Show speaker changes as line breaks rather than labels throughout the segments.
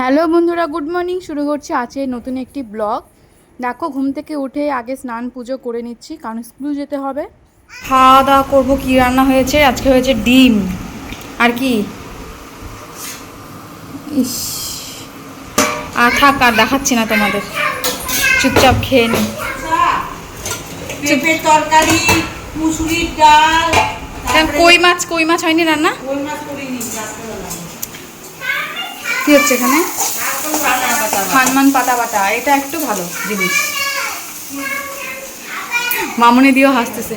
Hello বন্ধুরা good morning. শুরু করছি আছে নতুন একটি ব্লগ। দেখো ঘুম থেকে উঠে আগে স্নান পুজো করে নিচ্ছি কারণ স্কুল যেতে হবে। খাওয়া দাওয়া করব কী রান্না হয়েছে? আজকে হয়েছে ডিম। আর কি? ইস। আর থাক আর দেখাচ্ছি না তোমাদের। চুপচাপ খেয়ে নি।
তরকারি মুসুরির ডাল
কই মাছ? কই মাছ হয়নি রান্না?
ওই মাছ
কি হচ্ছে এখানে? হানমান পাতা বাটা এটা একটু ভালো জিনিস। মামুনি দিয়েও হাসতেছে।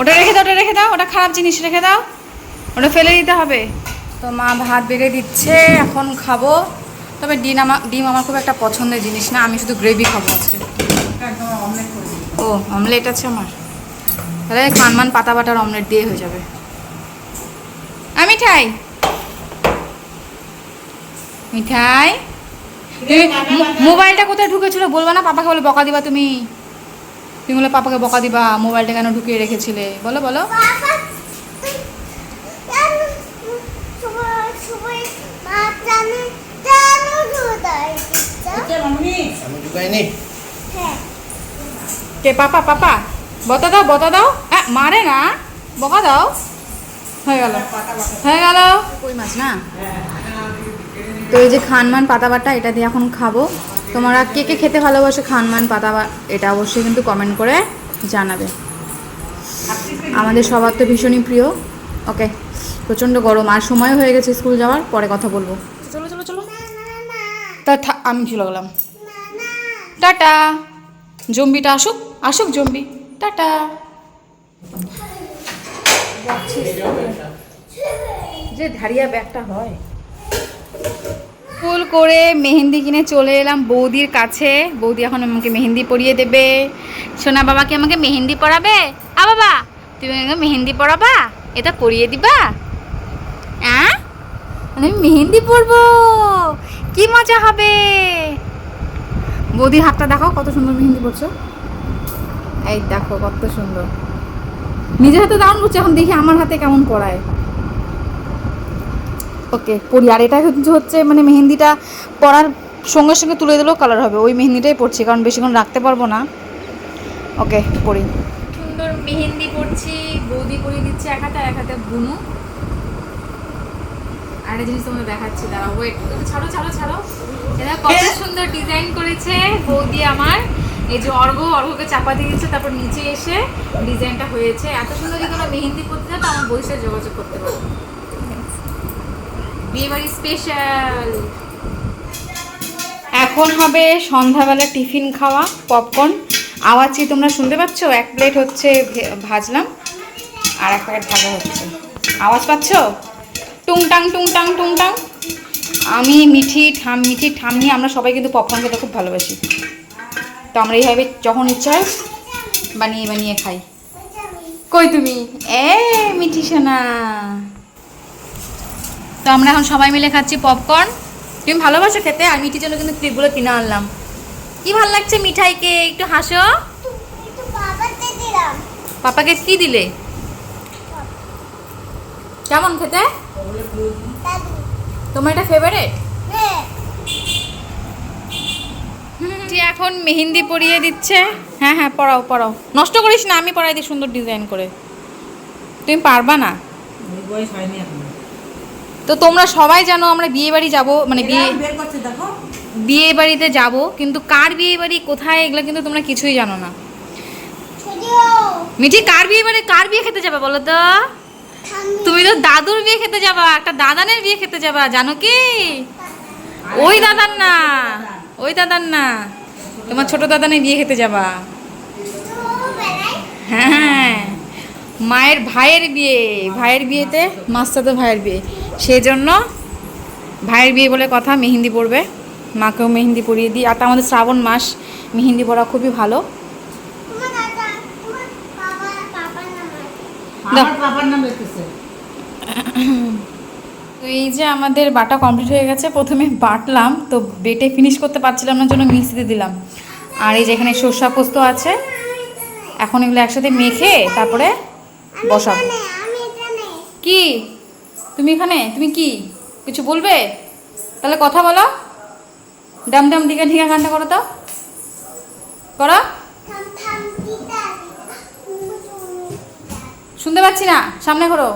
ওটা রেখে দাও, ওটা রেখে দাও, ওটা খারাপ জিনিস, রেখে দাও। ওটা ফেলে দিতে হবে। তো মা ভাত বেড়ে দিচ্ছে, এখন খাব। তবে ডিম আমার ডিম আমার খুব একটা পছন্দের জিনিস না, আমি শুধু গ্রেভি খাব আজকে। ও, অমলেট আছে আমার। তাহলে খানমান পাতা বাটার অমলেট দিয়ে হয়ে যাবে। আমি ঠাই মিঠাই? তুমি মোবাইলটা কোথায় ঢুকেছিল বলবা না? পাপাকে বলে বকা দিবা তুমি। তুমি বলে পাপাকে বকা দিবা মোবাইলটা কেন ঢুকিয়ে রেখেছিলে? বলো বলো। কে পাপা পাপা? বতা দাও বতা দাও। আহ, মারে না। বকা দাও। হয়ে গেল। হয়ে গেল। কই মাছ না? তো এই যে খানমান পাতা বাটা এটা দিয়ে এখন খাব। তোমরা কে কে খেতে ভালোবাসে খানমান পাতা এটা অবশ্যই কিন্তু কমেন্ট করে জানাবে। আমাদের সবার তো ভীষণই প্রিয়। ওকে প্রচণ্ড গরম আর সময় হয়ে গেছে স্কুল যাওয়ার পরে কথা বলব। চলো চলো চলো। তা আমি চলে গেলাম টাটা। জম্বিটা আসুক আসুক জম্বি। টাটা। যে ধারিয়া ব্যাগটা হয়। ফুল করে মেহেন্দি কিনে চলে এলাম বৌদির কাছে। বৌদি এখন আমাকে মেহেন্দি পরিয়ে দেবে। সোনা বাবাকে আমাকে মেহেন্দি পরাবে? আ বাবা, তুমি মেহেন্দি পরাবা? এটা পরিয়ে দিবা? হ্যাঁ আমি মেহেন্দি পরবো। কি মজা হবে? বৌদির হাতটা দেখো কত সুন্দর মেহেন্দি পরছো। এই দেখো, কত সুন্দর। নিজের হাতে দারুণ করছে, এখন দেখি আমার হাতে কেমন পড়ায় ওকে পরি আর এটা হচ্ছে হচ্ছে মানে মেহেন্দিটা পরার সঙ্গে সঙ্গে তুলে দিলেও কালার হবে। ওই মেহেন্দিটাই পড়ছি কারণ বেশিক্ষণ রাখতে পারব না। ওকে পরি সুন্দর মেহেন্দি পড়ছি বৌদি পরিয়ে দিচ্ছে এক হাতে এক হাতে বুনু। আর একটা জিনিস তোমাদের দেখাচ্ছি দাঁড়া ওয়েট ছাড়ো ছাড়ো ছাড়ো। এটা কত সুন্দর ডিজাইন করেছে বৌদি আমার। এই যে অর্ঘ অর্ঘকে চাপা দিয়ে দিচ্ছে তারপর নিচে এসে ডিজাইনটা হয়েছে। এত সুন্দর যদি কোনো মেহেন্দি করতে চাও তো আমার বইয়ের সাথে যোগাযোগ করতে পারো। বিয়ে বাড়ি স্পেশাল এখন হবে সন্ধ্যাবেলা টিফিন খাওয়া পপকর্ন আওয়াজই তোমরা শুনতে পাচ্ছ? এক প্লেট হচ্ছে ভাজলাম, আর এক প্যাকেট ভাজা হচ্ছে। আওয়াজ পাচ্ছ? টুংটাং টুংটাং টুংটাং। আমি মিঠি, ঠাম মিঠি, ঠাম্মি, আমরা সবাই কিন্তু পপকর্ন খেতে খুব ভালোবাসি। তো আমরা এইভাবে যখন ইচ্ছা বানিয়ে বানিয়ে খাই। কই তুমি? এ, মিঠি সোনা। তো আমরা এখন সবাই মিলে খাচ্ছি পপকর্ন তুমি ভালোবাসো খেতে, আর মিঠির জন্য কিন্তু ক্লিপগুলো কিনে আনলাম। কি ভালো লাগছে মিঠাইকে? একটু হাসো। পাপাকে কি দিলে? কেমন খেতে? তোমার এটা ফেভারিট এখন মেহেন্দি পরিয়ে দিচ্ছে। হ্যাঁ হ্যাঁ পড়াও পড়াও নষ্ট করিস না, আমি পড়াই দিই সুন্দর ডিজাইন করে। তুমি পারবা না?
বয়স হয়নি এখনও।
তো তোমরা সবাই জানো আমরা বিয়ে বাড়ি যাব মানে বিয়ে বিয়ে বাড়িতে যাব কিন্তু কার বিয়ে বাড়ি কোথায় এগুলো কিন্তু তোমরা কিছুই জানো না। মিঠি কার বিয়ে বাড়ি কার বিয়ে খেতে যাবে বলো তো? তুমি তো দাদুর বিয়ে খেতে যাবা একটা দাদানের বিয়ে খেতে যাবা জানো কি? ওই দাদার না ওই দাদার না। তোমার ছোট দাদানের বিয়ে খেতে যাবা। হ্যাঁ মায়ের ভাইয়ের বিয়ে ভাইয়ের বিয়েতে মাস্তাতো ভাইয়ের বিয়ে। সেই জন্য ভাইয়ের বিয়ে বলে কথা মেহেন্দি পড়বে মাকেও মেহেন্দি পরিয়ে দিই। আর তা আমাদের শ্রাবণ মাস মেহেন্দি পরা খুবই ভালো। দাও।
আমার বাবার নাম লিখতেছে
তো এই যে আমাদের বাটা কমপ্লিট হয়ে গেছে প্রথমে বাটলাম তো বেটে ফিনিশ করতে পারছিলাম না জন্য মিক্সিতে দিলাম। আর এই যে এখানে সর্ষা পোস্ত আছে এখন এগুলো একসাথে মেখে তারপরে বসাবো। কি? তুমি এখানে? তুমি কি? কিছু বলবে? তাহলে কথা বলো। ডাম ডাম ডিকা ঠিকা গানটা করো তো। করো। শুনতে পাচ্ছি না। সামনে করো।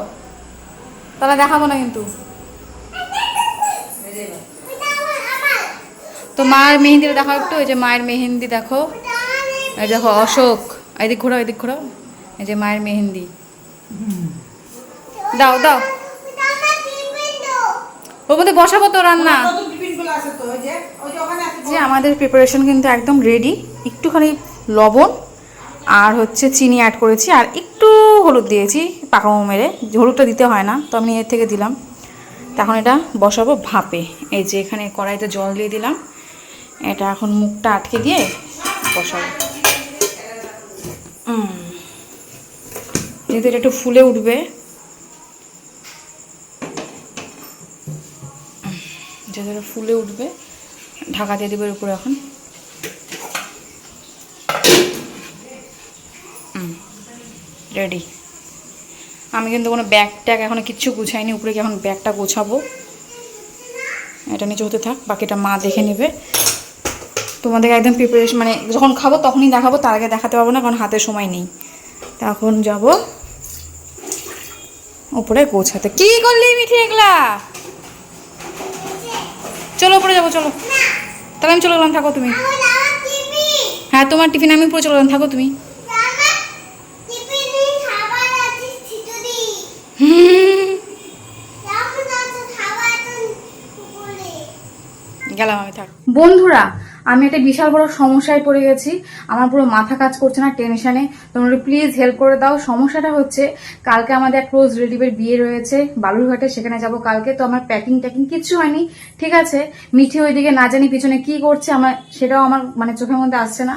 তাহলে দেখাবো না কিন্তু। তো মায়ের মেহেন্দিটা দেখো একটু। এই যে মায়ের মেহেন্দি দেখো। এই দেখো, অশোক। এদিক ঘোরাও এদিক ঘোরাও। এই যে মায়ের মেহেন্দি। দাও দাও। ওর মধ্যে বসাবো তো রান্না।
যে
আমাদের প্রিপারেশন কিন্তু একদম রেডি একটুখানি লবণ আর হচ্ছে চিনি অ্যাড করেছি আর একটু হলুদ দিয়েছি পাকামো মেরে। হলুদটা দিতে হয় না তো আমি এর থেকে দিলাম। তখন এটা বসাবো ভাপে। এই যে এখানে কড়াইতে জল দিয়ে দিলাম। এটা এখন মুখটা আটকে দিয়ে বসাবো। যেহেতু এটা একটু ফুলে উঠবে যেহেতু এটা ফুলে উঠবে। ঢাকা দিয়ে দেবে উপরে এখন। রেডি আমি কিন্তু কোনো ব্যাগ ট্যাগ এখনও কিচ্ছু গুছাইনি, উপরে কি এখন ব্যাগটা গোছাবো। এটা নিচে হতে থাক, বাকিটা মা দেখে নেবে। তোমাদেরকে একদম প্রিপারেশন মানে যখন খাব তখনই দেখাবো, তার আগে দেখাতে পারব না, কারণ হাতে সময় নেই। তখন যাব উপরে গোছাতে। কি করলি মিঠি এগুলা? চলো উপরে যাব চলো। তাহলে আমি চলে গেলাম থাকো তুমি। হ্যাঁ তোমার টিফিন আমি উপরে চলে গেলাম থাকো তুমি। গেলাম আমি থাক। বন্ধুরা আমি একটা বিশাল বড় সমস্যায় পড়ে গেছি। আমার পুরো মাথা কাজ করছে না টেনশনে। তোমরা প্লিজ হেল্প করে দাও। সমস্যাটা হচ্ছে, কালকে আমাদের এক ক্লোজ রিলেটিভের বিয়ে রয়েছে বালুরঘাটে। সেখানে যাব কালকে। তো আমার প্যাকিং ট্যাকিং কিচ্ছু হয়নি। ঠিক আছে, মিঠি ওইদিকে না জানি পিছনে কি করছে। আমার, সেটাও আমার মানে চোখের মধ্যে আসছে না।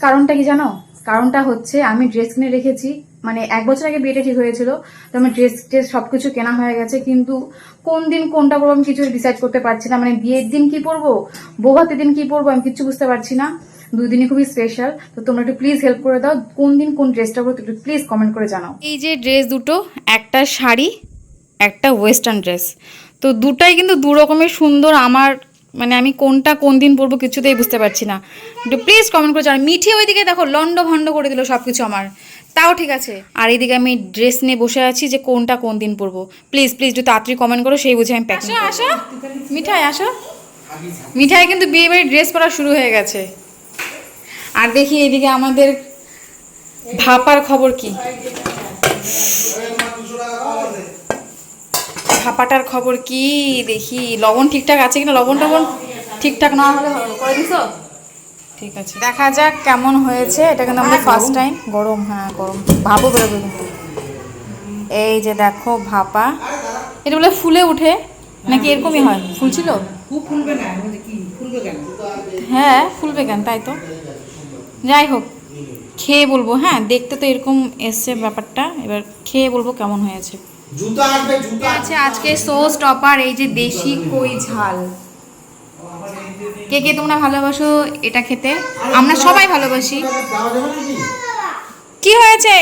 কারণটা কি জানো? কারণটা হচ্ছে, আমি ড্রেস কিনে রেখেছি। মানে এক বছর আগে বিয়েটা ঠিক হয়েছিল, তো আমার ড্রেস ট্রেস সবকিছু কেনা হয়ে গেছে, কিন্তু কোন দিন কোনটা পরবো আমি কিছু ডিসাইড করতে পারছি না। মানে বিয়ের দিন কি পরবো বৌভাতের দিন কি পরবো, আমি কিছু বুঝতে পারছি না। দুই দিনই খুবই স্পেশাল তো তোমরা একটু প্লিজ হেল্প করে দাও, কোন দিন কোন ড্রেসটা পরবো একটু প্লিজ কমেন্ট করে জানাও। এই যে ড্রেস দুটো, একটা শাড়ি, একটা ওয়েস্টার্ন ড্রেস তো দুটাই কিন্তু দু রকমের সুন্দর, আমার মানে আমি কোনটা কোন দিন পরবো কিছুতেই বুঝতে পারছি না। একটু প্লিজ কমেন্ট করে জানাও। মিঠি ওইদিকে দেখো লন্ড ভন্ড করে দিল সব কিছু আমার। তাও ঠিক আছে। আর এইদিকে আমি ড্রেস নিয়ে বসে আছি যে কোনটা কোন দিন পরবো প্লিজ প্লিজ একটু তাড়াতাড়ি কমেন্ট করো সেই বুঝে আমি প্যাকিং আসো মিঠাই আসো। মিঠাই কিন্তু বিয়ে বাড়ির ড্রেস পরা শুরু হয়ে গেছে। আর দেখি এদিকে আমাদের ভাপার খবর কি। ভাপাটার খবর কি? দেখি লবণ ঠিকঠাক আছে কিনা? লবণ টবণ ঠিকঠাক না হলে করে দিছো? ঠিক আছে দেখা যাক কেমন হয়েছে। এটা কিন্তু আমাদের ফার্স্ট টাইম গরম হ্যাঁ গরম। ভাপও বেরোবে কিন্তু। এই যে দেখো ভাপা। এটা বলে ফুলে উঠে নাকি এরকমই হয়? ফুলছিল?
ফুলবে না ফুলবে কেন?
হ্যাঁ ফুলবে কেন? তাই তো। যাই হোক খেয়ে বলব হ্যাঁ দেখতে তো এরকম এসছে ব্যাপারটা। এবার খেয়ে বলব কেমন হয়েছে।
জুতা আসবে জুতা
আছে আজকে সোস টপার এই যে দেশি কই ঝাল। কে কে তোমরা ভালোবাসো এটা খেতে? আমরা সবাই ভালোবাসি। কি হয়েছে?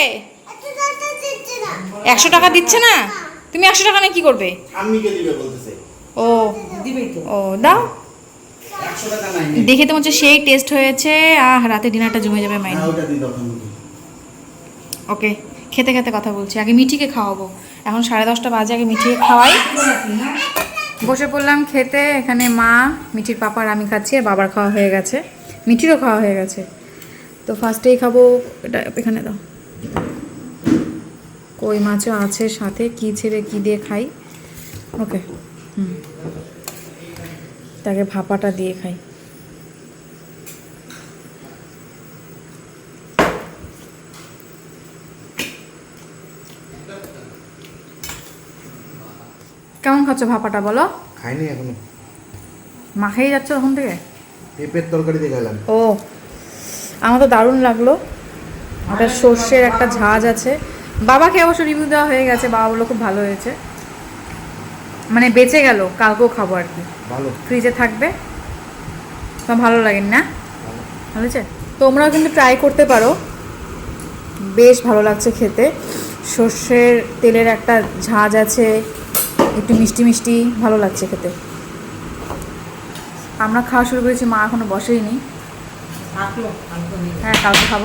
একশো টাকা দিচ্ছে না? তুমি একশো টাকা নিয়ে কি করবে? ও ও দাও। দেখে তো হচ্ছে সেই টেস্ট হয়েছে। আহ রাতে ডিনারটা জমে যাবে মাইনে
হ্যাঁ।
ওকে খেতে খেতে কথা বলছি। আগে মিঠিকে খাওয়াবো। এখন সাড়ে দশটা বাজে, আগে মিঠিকে খাওয়াই। বসে পড়লাম খেতে, এখানে মা, মিঠির পাপার আমি খাচ্ছি, আর বাবার খাওয়া হয়ে গেছে। মিঠিরও খাওয়া হয়ে গেছে। তো ফার্স্টেই খাব, এটা এখানে দাও। কই মাছও আছে সাথে, কি ছেড়ে কি দিয়ে খাই? ওকে, হুম। তাকে ভাপাটা দিয়ে খাই কেমন খাচ্ছ ভাপাটা বলো।
খাইনি এখনও।
মাখাই যাচ্ছ তখন থেকে?
পেঁপের তরকারি দিয়ে গেলাম
ও আমার তো দারুণ লাগল। ওটা সর্ষের একটা ঝাঁজ আছে। বাবাকে অবশ্য রিভিউ দেওয়া হয়ে গেছে বাবা বলল খুব ভালো হয়েছে। মানে বেঁচে গেল কালকেও খাব আর কি।
ভালো।
ফ্রিজে থাকবে। তোমার ভালো লাগেনি না? ভালো। হয়েছে? তোমরাও কিন্তু ট্রাই করতে পারো। বেশ ভালো লাগছে খেতে। সর্ষের তেলের একটা ঝাঁজ আছে। একটু মিষ্টি মিষ্টি ভালো লাগছে খেতে। আমরা খাওয়া শুরু করেছি মা এখনও বসেইনি। হ্যাঁ কালকে খাব।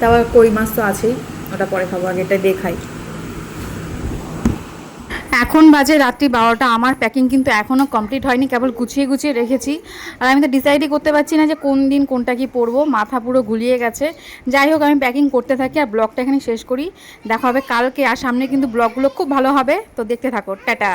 তারপর কই মাছ তো আছেই ওটা পরে খাব আগে এটা দেখাই। খাই এখন বাজে রাত্রি বারোটা। আমার প্যাকিং কিন্তু এখনও কমপ্লিট হয়নি, কেবল গুছিয়ে গুছিয়ে রেখেছি। আর আমি তো ডিসাইডই করতে পারছি না যে কোন দিন কোনটা কি পরবো, মাথা পুরো গুলিয়ে গেছে। যাই হোক, আমি প্যাকিং করতে থাকি আর ব্লগটা এখানে শেষ করি। দেখা হবে কালকে, আর সামনে কিন্তু ব্লগগুলো খুব ভালো হবে। তো দেখতে থাকো, টাটা।